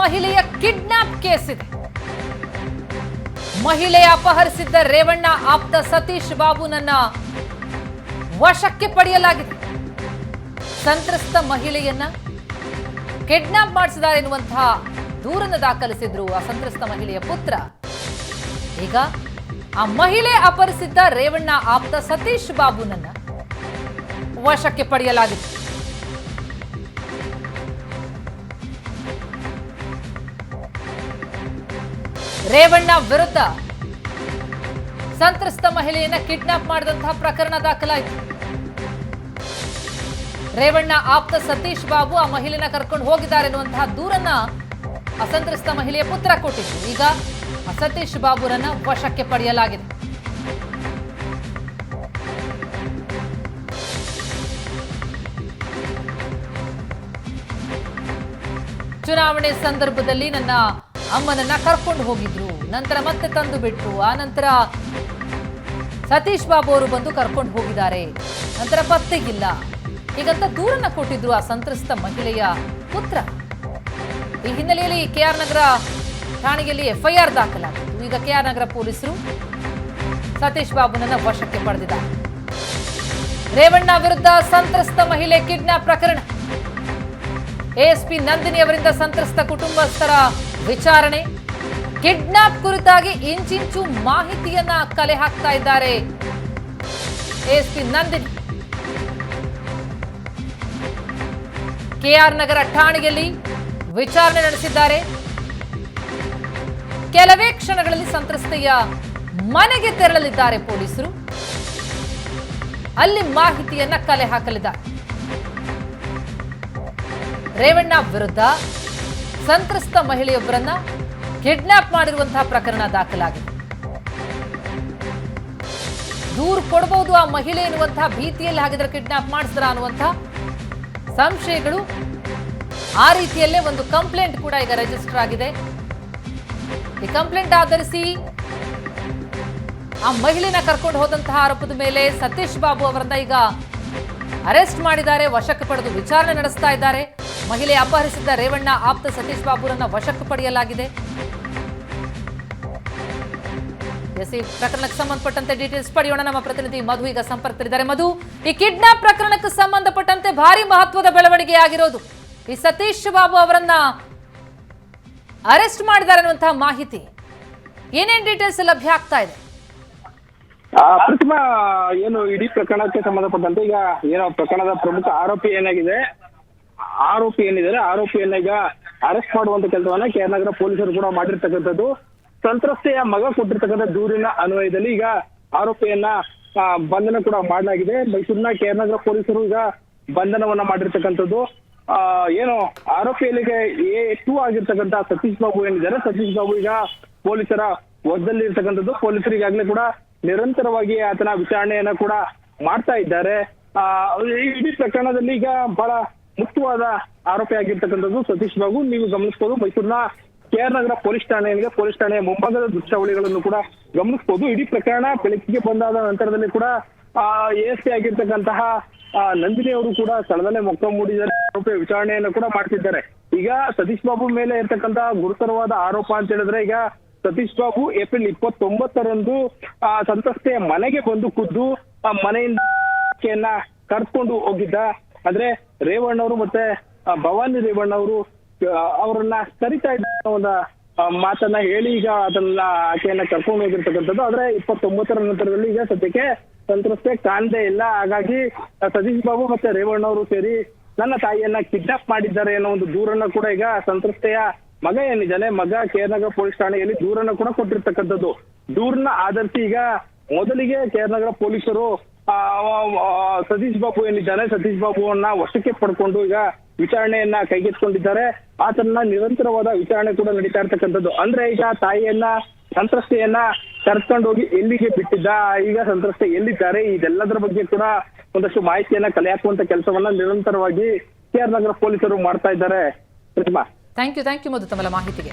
ಮಹಿಳೆಯ kidnap case ಇದೆ ಮಹಿಳೆ ಅಪಹರಿಸಿದ್ದ ರೇವಣ್ಣ ಆಪ್ತ ಸತೀಶ್ ಬಾಬುನನ್ನ ವಶಕ್ಕೆ ಪಡೆಯಲಾಗಿದೆ. ಸಂತ್ರಸ್ತ ಮಹಿಳೆಯನ್ನ ಕಿಡ್ನಾಪ್ ಮಾಡಿಸಿದ್ದಾರೆ ಎನ್ನುವಂತಹ ದೂರನ್ನು ದಾಖಲಿಸಿದ್ರು ಆ ಸಂತ್ರಸ್ತ ಮಹಿಳೆಯ ಪುತ್ರ. ಈಗ ಆ ಮಹಿಳೆ ಅಪಹರಿಸಿದ್ದ ರೇವಣ್ಣ ಆಪ್ತ ಸತೀಶ್ ಬಾಬುನನ್ನ ವಶಕ್ಕೆ ಪಡೆಯಲಾಗಿದೆ. ರೇವಣ್ಣ ವಿರುದ್ಧ ಸಂತ್ರಸ್ತ ಮಹಿಳೆಯನ್ನ ಕಿಡ್ನಾಪ್ ಮಾಡಿದಂತಹ ಪ್ರಕರಣ ದಾಖಲಾಯಿತು. ರೇವಣ್ಣ ಆಪ್ತ ಸತೀಶ್ ಬಾಬು ಆ ಮಹಿಳೆಯನ್ನ ಕರ್ಕೊಂಡು ಹೋಗಿದ್ದಾರೆ ಎನ್ನುವಂತಹ ದೂರನ್ನ ಅಸಂತ್ರಸ್ತ ಮಹಿಳೆಯ ಪುತ್ರ ಕೊಟ್ಟಿತ್ತು ಈಗ ಸತೀಶ್ ಬಾಬುರನ್ನ ವಶಕ್ಕೆ ಪಡೆಯಲಾಗಿದೆ. ಚುನಾವಣೆ ಸಂದರ್ಭದಲ್ಲಿ ನನ್ನ ಅಮ್ಮನನ್ನ ಕರ್ಕೊಂಡು ಹೋಗಿದ್ರು. ನಂತರ ಮತ್ತೆ ತಂದು ಬಿಟ್ರು. ಆ ನಂತರ ಸತೀಶ್ ಬಾಬು ಅವರು ಬಂದು ಕರ್ಕೊಂಡು ಹೋಗಿದ್ದಾರೆ. ನಂತರ ಪತ್ತೆಗಿಲ್ಲ. ಹೀಗಂತ ದೂರನ್ನ ಕೊಟ್ಟಿದ್ರು ಆ ಸಂತ್ರಸ್ತ ಮಹಿಳೆಯ ಪುತ್ರ. ಈ ಹಿನ್ನೆಲೆಯಲ್ಲಿ ಕೆಆರ್ ನಗರ ಠಾಣೆಯಲ್ಲಿ ಎಫ್ಐಆರ್ ದಾಖಲಾಗಿತ್ತು. ಈಗ ಕೆಆರ್ ನಗರ ಪೊಲೀಸರು ಸತೀಶ್ ಬಾಬುನನ್ನ ವಶಕ್ಕೆ ಪಡೆದಿದ್ದಾರೆ. ರೇವಣ್ಣ ವಿರುದ್ಧ ಸಂತ್ರಸ್ತ ಮಹಿಳೆ ಕಿಡ್ನಾಪ್ ಪ್ರಕರಣ. ಎಎಸ್ಪಿ ನಂದಿನಿ ಅವರಿಂದ ಸಂತ್ರಸ್ತ ಕುಟುಂಬಸ್ಥರ ವಿಚಾರಣೆ. ಕಿಡ್ನಾಪ್ ಕುರಿತಾಗಿ ಇಂಚಿಂಚು ಮಾಹಿತಿಯನ್ನ ಕಲೆ ಹಾಕ್ತಾ ಇದ್ದಾರೆ ಎಎಸ್ಪಿ ನಂದಿನಿ. ಕೆಆರ್ ನಗರ ಠಾಣೆಯಲ್ಲಿ ವಿಚಾರಣೆ ನಡೆಸಿದ್ದಾರೆ. ಕೆಲವೇ ಕ್ಷಣಗಳಲ್ಲಿ ಸಂತ್ರಸ್ತೆಯ ಮನೆಗೆ ತೆರಳಲಿದ್ದಾರೆ ಪೊಲೀಸರು. ಅಲ್ಲಿ ಮಾಹಿತಿಯನ್ನ ಕಲೆ ಹಾಕಲಿದ್ದಾರೆ. ರೇವಣ್ಣ ವಿರುದ್ಧ ಸಂತ್ರಸ್ತ ಮಹಿಳೆಯೊಬ್ಬರನ್ನ ಕಿಡ್ನಾಪ್ ಮಾಡಿರುವಂತಹ ಪ್ರಕರಣ ದಾಖಲಾಗಿದೆ. ದೂರು ಕೊಡಬಹುದು ಆ ಮಹಿಳೆ ಎನ್ನುವಂತಹ ಭೀತಿಯಲ್ಲಿ ಹಾಗಿದ್ರೆ ಕಿಡ್ನಾಪ್ ಮಾಡಿಸಿದ್ರ ಅನ್ನುವಂತಹ ಸಂಶಯಗಳು ಆ ರೀತಿಯಲ್ಲೇ ಒಂದು ಕಂಪ್ಲೇಂಟ್ ಕೂಡ ಈಗ ರಿಜಿಸ್ಟರ್ ಆಗಿದೆ. ಈ ಕಂಪ್ಲೇಂಟ್ ಆಧರಿಸಿ ಆ ಮಹಿಳೆನ ಕರ್ಕೊಂಡು ಹೋದಂತಹ ಆರೋಪದ ಮೇಲೆ ಸತೀಶ್ ಬಾಬು ಅವರನ್ನ ಈಗ ಅರೆಸ್ಟ್ ಮಾಡಿದ್ದಾರೆ, ವಶಕ್ಕೆ ಪಡೆದು ವಿಚಾರಣೆ ನಡೆಸ್ತಾ ಇದ್ದಾರೆ. ಮಹಿಳೆ ಅಪಹರಿಸಿದ್ದ ರೇವಣ್ಣ ಆಪ್ತ ಸತೀಶ್ ಬಾಬುರನ್ನ ವಶಕ್ಕೆ ಪಡೆಯಲಾಗಿದೆ. ಎಸ್ ಪ್ರಕರಣಕ್ಕೆ ಸಂಬಂಧಪಟ್ಟಂತೆ ಡೀಟೇಲ್ಸ್ ಪಡೆಯೋಣ. ನಮ್ಮ ಪ್ರತಿನಿಧಿ ಮಧು ಈಗ ಸಂಪರ್ಕದಲ್ಲಿದ್ದಾರೆ. ಮಧು, ಈ ಕಿಡ್ನಾಪ್ ಪ್ರಕರಣಕ್ಕೆ ಸಂಬಂಧಪಟ್ಟಂತೆ ಭಾರಿ ಮಹತ್ವದ ಬೆಳವಣಿಗೆ ಆಗಿರೋದು. ಈ ಸತೀಶ್ ಬಾಬು ಅವರನ್ನ ಅರೆಸ್ಟ್ ಮಾಡಿದ್ದಾರೆ ಅನ್ನುವಂತಹ ಮಾಹಿತಿ. ಏನೇನ್ ಡೀಟೇಲ್ಸ್ ಲಭ್ಯ ಆಗ್ತಾ ಇದೆ? ಪ್ರತಿಮಾ, ಏನು ಇಡೀ ಪ್ರಕರಣಕ್ಕೆ ಸಂಬಂಧಪಟ್ಟಂತೆ ಈಗ ಏನೋ ಪ್ರಕರಣದ ಪ್ರಮುಖ ಆರೋಪಿ ಏನಾಗಿದೆ? ಆರೋಪಿ ಏನಿದ್ದಾರೆ ಆರೋಪಿಯನ್ನ ಈಗ ಅರೆಸ್ಟ್ ಮಾಡುವಂತ ಕೆಲಸವನ್ನ ಕೆಆರ್ ನಗರ ಪೊಲೀಸರು ಕೂಡ ಮಾಡಿರ್ತಕ್ಕಂಥದ್ದು. ಸಂತ್ರಸ್ತೆಯ ಮಗ ಕೊಟ್ಟಿರ್ತಕ್ಕಂಥ ದೂರಿನ ಅನ್ವಯದಲ್ಲಿ ಈಗ ಆರೋಪಿಯನ್ನ ಬಂಧನ ಕೂಡ ಮಾಡಲಾಗಿದೆ. ಮೈಸೂರಿನ ಕೆಆರ್ ನಗರ ಪೊಲೀಸರು ಈಗ ಬಂಧನವನ್ನ ಮಾಡಿರ್ತಕ್ಕಂಥದ್ದು. ಆ, ಏನು ಆರೋಪಿಯಲ್ಲಿಗೆ ಎ ಟೂ ಆಗಿರ್ತಕ್ಕಂಥ ಸತೀಶ್ ಬಾಬು ಏನಿದ್ದಾರೆ ಸತೀಶ್ ಬಾಬು ಈಗ ಪೊಲೀಸರ ವಶದಲ್ಲಿ ಇರ್ತಕ್ಕಂಥದ್ದು ಪೊಲೀಸರು ಈಗಾಗಲೇ ಕೂಡ ನಿರಂತರವಾಗಿ ಆತನ ವಿಚಾರಣೆಯನ್ನ ಕೂಡ ಮಾಡ್ತಾ ಇದ್ದಾರೆ. ಈ ಇಡೀ ಪ್ರಕರಣದಲ್ಲಿ ಈಗ ಬಹಳ ಮುಖ್ಯವಾದ ಆರೋಪಿ ಆಗಿರ್ತಕ್ಕಂಥದ್ದು ಸತೀಶ್ ಬಾಬು. ನೀವು ಗಮನಿಸಬಹುದು ಮೈಸೂರಿನ ಕೆಆರ್ ನಗರ ಪೊಲೀಸ್ ಠಾಣೆಗೆ ಪೊಲೀಸ್ ಠಾಣೆಯ ಮುಂಭಾಗದ ದೃಶ್ಯಾವಳಿಗಳನ್ನು ಕೂಡ ಗಮನಿಸ್ಬೋದು. ಇಡೀ ಪ್ರಕರಣ ಬೆಳಕಿಗೆ ಬಂದಾದ ನಂತರದಲ್ಲಿ ಕೂಡ, ಆ ಎಸ್ ಪಿ ಆಗಿರ್ತಕ್ಕಂತಹ ನಂದಿನಿ ಅವರು ಕೂಡ ಸ್ಥಳದಲ್ಲೇ ಮೊಕ್ಕ ಮೂಡಿದ್ದಾರೆ ಆರೋಪಿಯ ವಿಚಾರಣೆಯನ್ನು ಕೂಡ ಮಾಡ್ತಿದ್ದಾರೆ. ಈಗ ಸತೀಶ್ ಬಾಬು ಮೇಲೆ ಇರ್ತಕ್ಕಂತಹ ಗುರುತರವಾದ ಆರೋಪ ಅಂತ ಹೇಳಿದ್ರೆ, ಈಗ ಸತೀಶ್ ಬಾಬು ಏಪ್ರಿಲ್ ಇಪ್ಪತ್ತೊಂಬತ್ತರಂದು, ಆ ಸಂತ್ರಸ್ತೆಯ ಮನೆಗೆ ಬಂದು ಖುದ್ದು ಆ ಮನೆಯಿಂದ ಕರ್ಕೊಂಡು ಹೋಗಿದ್ದ. ಅಂದ್ರೆ ರೇವಣ್ಣ ಅವರು ಮತ್ತೆ ಭವಾನಿ ರೇವಣ್ಣ ಅವರು ಅವರನ್ನ ಕರಿತಾ ಇದ್ದ ಒಂದು ಮಾತನ್ನ ಹೇಳಿ ಈಗ ಅದನ್ನ ಆಕೆಯನ್ನ ಕರ್ಕೊಂಡು ಹೋಗಿರ್ತಕ್ಕಂಥದ್ದು. ಆದ್ರೆ ಇಪ್ಪತ್ತೊಂಬತ್ತರ ನಂತರದಲ್ಲಿ ಈಗ ಸದ್ಯಕ್ಕೆ ಸಂತ್ರಸ್ತೆ ಕಾಣದೇ ಇಲ್ಲ. ಹಾಗಾಗಿ ಸತೀಶ್ ಬಾಬು ಮತ್ತೆ ರೇವಣ್ಣ ಅವರು ಸೇರಿ ನನ್ನ ತಾಯಿಯನ್ನ ಕಿಡ್ನಾಪ್ ಮಾಡಿದ್ದಾರೆ ಅನ್ನೋ ಒಂದು ದೂರನ್ನ ಕೂಡ ಈಗ ಸಂತ್ರಸ್ತೆಯ ಮಗ ಏನಿದ್ದಾನೆ, ಮಗ ಕೇರ್ನಗರ ಪೊಲೀಸ್ ಠಾಣೆಯಲ್ಲಿ ದೂರನ್ನ ಕೂಡ ಕೊಟ್ಟಿರ್ತಕ್ಕಂಥದ್ದು. ದೂರನ್ನ ಆಧರಿಸಿ ಈಗ ಮೊದಲಿಗೆ ಕೇರ್ನಗರ ಪೊಲೀಸರು ಸತೀಶ್ ಬಾಬು ಏನಿದ್ದಾನೆ, ಸತೀಶ್ ಬಾಬುವನ್ನ ವಶಕ್ಕೆ ಪಡ್ಕೊಂಡು ಈಗ ವಿಚಾರಣೆಯನ್ನ ಕೈಗೆತ್ತಿಕೊಂಡಿದ್ದಾರೆ. ಆತನ ನಿರಂತರವಾದ ವಿಚಾರಣೆ ಕೂಡ ನಡೀತಾ ಇರ್ತಕ್ಕಂಥದ್ದು. ಅಂದ್ರೆ ಈಗ ತಾಯಿಯನ್ನ, ಸಂತ್ರಸ್ತೆಯನ್ನ ಕರ್ಕೊಂಡೋಗಿ ಎಲ್ಲಿಗೆ ಬಿಟ್ಟಿದ್ದ? ಈಗ ಸಂತ್ರಸ್ತೆ ಎಲ್ಲಿದ್ದಾರೆ? ಇದೆಲ್ಲದರ ಬಗ್ಗೆ ಕೂಡ ಒಂದಷ್ಟು ಮಾಹಿತಿಯನ್ನ ಕಲೆ ಹಾಕುವಂತ ಕೆಲಸವನ್ನ ನಿರಂತರವಾಗಿ ಕೆ ಆರ್ ನಗರ ಪೊಲೀಸರು ಮಾಡ್ತಾ ಇದ್ದಾರೆ. Pratima thank you thank you Madhu ತಮ್ಮ ಮಾಹಿತಿಗೆ.